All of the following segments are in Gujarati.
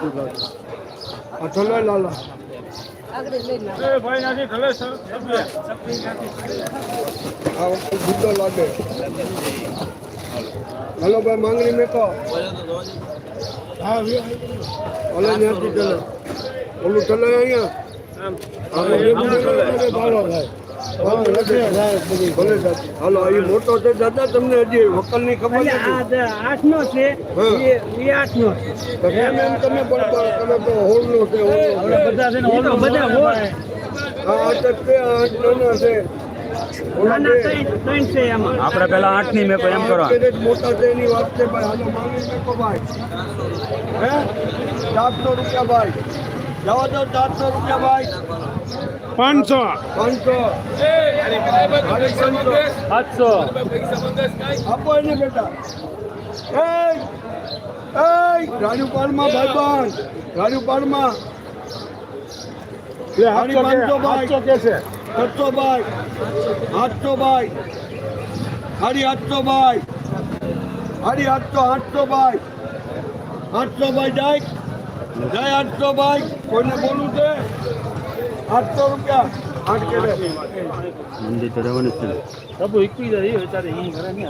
ચલો લાલા લાગે હાલો ભાઈ માંગણી મેકો હા ઓલે ત્યાંથી ચલે ઓલું ચલો અહીંયા હા, હાલો એ મોટો છે દાદા તમને હજી વકલની ખબર નથી? આઠ નો છે એ આઠ નો તમે પણ તમે તો હોલનો છે છે. બધા છે ને બધા હોય આ આઠ જ છે આ આઠ નાના છે. ઓલા નાના બે. ત્રણ ત્રણ છે એમાં. આપણે પેલા આઠની મેપો એમ કરો આ મોટા છે એની વાત છે ભાઈ. હાલો માંગી મેકો ભાઈ. હે? ચારસો રૂપિયા ભાઈ. જવા દો ચારસો રૂપિયા ભાઈ. પાંચસો. સાતસો. આપો એને બેટા. એ એ રાજુપાલમાં ભાઈ બંધ. રાજુપાલમાં પાંચસો ભાઈ. કે છે? સાતસો ભાઈ. આઠસો ભાઈ. સાડી આઠસો ભાઈ. સાડી આઠસો આઠસો ભાઈ. આઠસો ભાઈ જાય. જાય આઠસો ભાઈ. કોઈને બોલવું છે? આઠસો રૂપિયા. આઠ કેડે મંદિર તો છે સબુ એકવી જાય અત્યારે ઈ ઘરે નહીં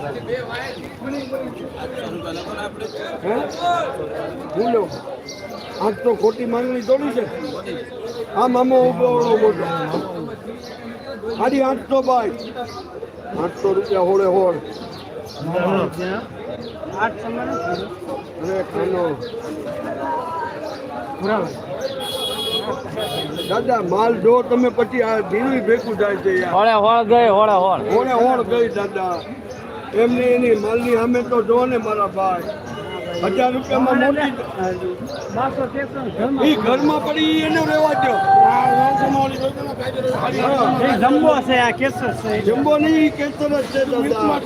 ખોટી માંગણી થોડી છે? આ મામો ઊભો મોટો સાડી આઠસો ભાઈ આઠસો રૂપિયા હોળે હોળ. આઠસો માં ખાનો. બરાબર. દાદા માલ જો તમે પછી આ ધીરું ભેગું થાય છે હોળે હોળ ગઈ હોળે હોળ. હોળે હોળ ગઈ દાદા. એમની એની માલની સામે તો જો ને મારા ભાઈ. હજાર રૂપિયામાં મોટી ઘરમાં. પડી એને રહેવા દો એ જમ્બો છે આ કેસર છે. જમ્બો નહીં કેસર જ છે દાદા.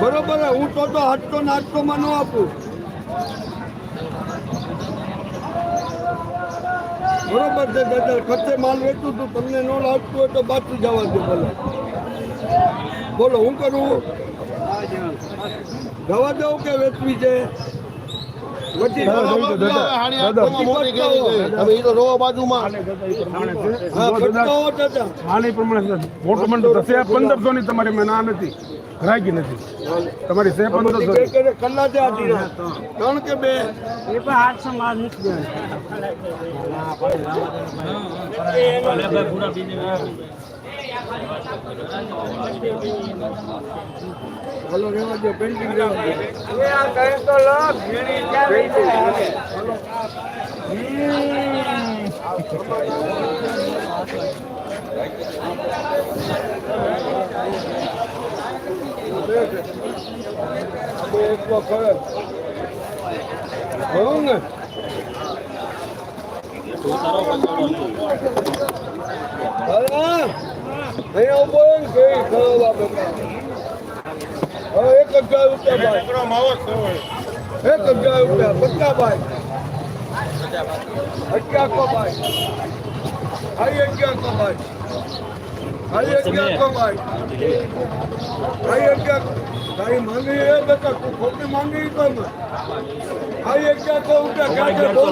બરોબર હું તો તો આઠસો ને આઠસો માં ન આપું. બરોબર છે દાદા ખર્ચે માલ વેચું તું તમને ન લાગતું હોય તો પાછું જવા દો બોલો બોલો હું કરું? જવા દઉં કે વેચવી છે? પંદરસો ની તમારી મેં ના નથી. ગ્રાહકી નથી. તમારી છે પંદરસો કલાક ના. ત્રણ કે બે? એ પણ આઠસો માં નથી. હાલો રહેવા દો પેન્ટિંગ રહેવા દો બે એકલો તો ખરું ને હા અહીંયા ઊભો રહે ને કેવી ખરો બાપે હવે એક હજાર રૂપિયા ભાઈ. એક હજાર રૂપિયા પચાસ ભાઈ હાઈ અગિયારસો ભાઈ હાઈ અગિયારસો ભાઈ અગિયાર તારી માંગણી એ બેટા તું ખોટી માંગણી તો ને. હાઈ અગિયારસો રૂપિયા છે બહુ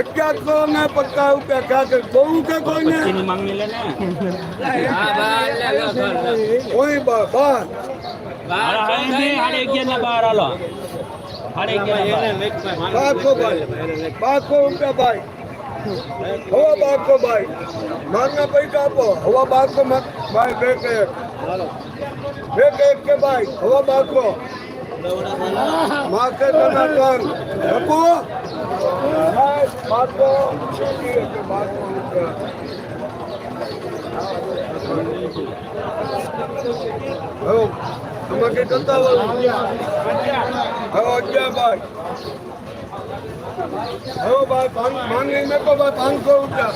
અગિયારસો ને પચાસ રૂપિયા ક્યાં છે બહુ કે કોઈને? કોઈ બાર બાર. ભાઈ. બારસો રૂપિયા ભાઈ. હવા બારસો ભાઈ. માંગના પૈસા આપો. હવા માં ભાઈ બે કે બે કે એક કે ભાઈ, હવા બારસો માકે ટનાટન કર. બારસો રૂપિયા હવે. તમે કે કરતા હવે અગિયાર ભાઈ. હવે ભાઈ પાંચ- માંગણી મેં તો ભાઈ પાંચસો રૂપિયા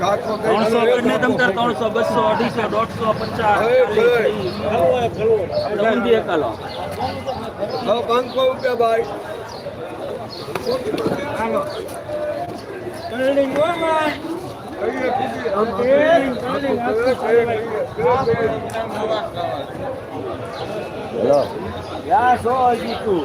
ચારસો ત્રણસો ને તમ તાર ત્રણસો બસો અઢીસો દોઢસો પચાસ હવે ભાઈ. આપણે ઊંધી એક હાલો હવે પાંચસો રૂપિયા ભાઈ કહીએ કીધી. આમ કહીએ. કહીએ, કહીએ. યા સો હજી તું